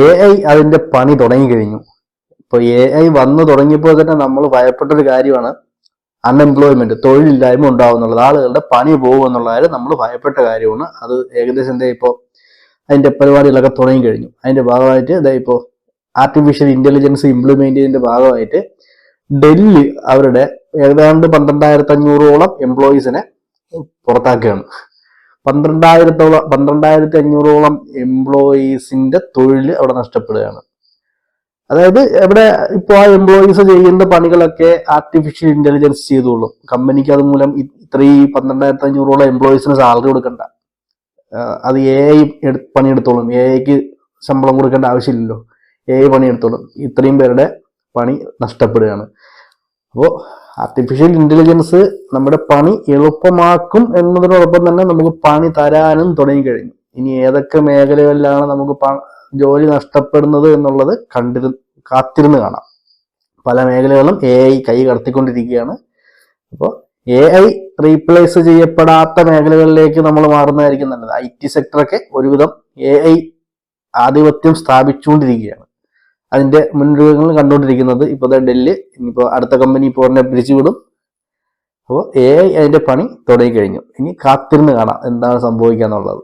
A I അതിന്റെ പണി തുടങ്ങി കഴിഞ്ഞു. ഇപ്പൊ എ ഐ വന്നു തുടങ്ങിയപ്പോൾ തന്നെ നമ്മൾ ഭയപ്പെട്ട ഒരു കാര്യമാണ് അൺഎംപ്ലോയ്മെന്റ് തൊഴിലില്ലായ്മ ഉണ്ടാവുന്നുള്ളത് ആളുകളുടെ പണി പോകും എന്നുള്ള കാര്യം നമ്മൾ ഭയപ്പെട്ട കാര്യമാണ്. അത് ഏകദേശം എന്താ ഇപ്പോൾ അതിന്റെ പരിപാടികളൊക്കെ തുടങ്ങി കഴിഞ്ഞു. അതിന്റെ ഭാഗമായിട്ട് ഇതാ ഇപ്പോൾ ആർട്ടിഫിഷ്യൽ ഇന്റലിജൻസ് ഇംപ്ലിമെന്റ് ചെയ്തതിന്റെ ഭാഗമായിട്ട് ഡൽഹി അവരുടെ ഏതാണ്ട് പന്ത്രണ്ടായിരത്തി അഞ്ഞൂറോളം എംപ്ലോയീസിനെ പുറത്താക്കുകയാണ്. പന്ത്രണ്ടായിരത്തോളം പന്ത്രണ്ടായിരത്തി അഞ്ഞൂറോളം എംപ്ലോയീസിന്റെ തൊഴിൽ അവിടെ നഷ്ടപ്പെടുകയാണ്. അതായത് ഇവിടെ ഇപ്പോൾ ആ എംപ്ലോയീസ് ചെയ്യുന്ന പണികളൊക്കെ ആർട്ടിഫിഷ്യൽ ഇന്റലിജൻസ് ചെയ്തോളും. കമ്പനിക്ക് അത് മൂലം ഇത്രയും പന്ത്രണ്ടായിരത്തി അഞ്ഞൂറോളം എംപ്ലോയീസിന് സാലറി കൊടുക്കണ്ട അത് എ ഐ പണിയെടുത്തോളും. എ ഐക്ക് ശമ്പളം കൊടുക്കേണ്ട ആവശ്യമില്ലല്ലോ. എ ഐ പണിയെടുത്തോളും. ഇത്രയും പേരുടെ പണി നഷ്ടപ്പെടുകയാണ്. അപ്പോൾ ആർട്ടിഫിഷ്യൽ ഇന്റലിജൻസ് നമ്മുടെ പണി എളുപ്പമാക്കും എന്നതിനോടൊപ്പം തന്നെ നമുക്ക് പണി തരാനും തുടങ്ങി കഴിഞ്ഞു ഇനി ഏതൊക്കെ മേഖലകളിലാണ് നമുക്ക് ജോലി നഷ്ടപ്പെടുന്നത് എന്നുള്ളത് കണ്ടിരു കാത്തിരുന്ന് കാണാം. പല മേഖലകളും എ ഐ കൈ കടത്തിക്കൊണ്ടിരിക്കുകയാണ്. അപ്പോൾ എ ഐ റീപ്ലേസ് ചെയ്യപ്പെടാത്ത മേഖലകളിലേക്ക് നമ്മൾ മാറുന്നതായിരിക്കും നല്ലത്. ഐ ടി സെക്ടറൊക്കെ ഒരുവിധം എ ഐ ആധിപത്യം സ്ഥാപിച്ചുകൊണ്ടിരിക്കുകയാണ്. അതിന്റെ മുൻരൂപങ്ങൾ കണ്ടുകൊണ്ടിരിക്കുന്നത് ഇപ്പോൾ ഡൽഹി ഇനിയിപ്പോൾ അടുത്ത കമ്പനി ഇപ്പോൾ ഉടനെ പിരിച്ചുവിടും. അപ്പോൾ എ ഐ അതിന്റെ പണി തുടങ്ങിക്കഴിഞ്ഞു. ഇനി കാത്തിരുന്ന് കാണാം എന്താണ് സംഭവിക്കുക എന്നുള്ളത്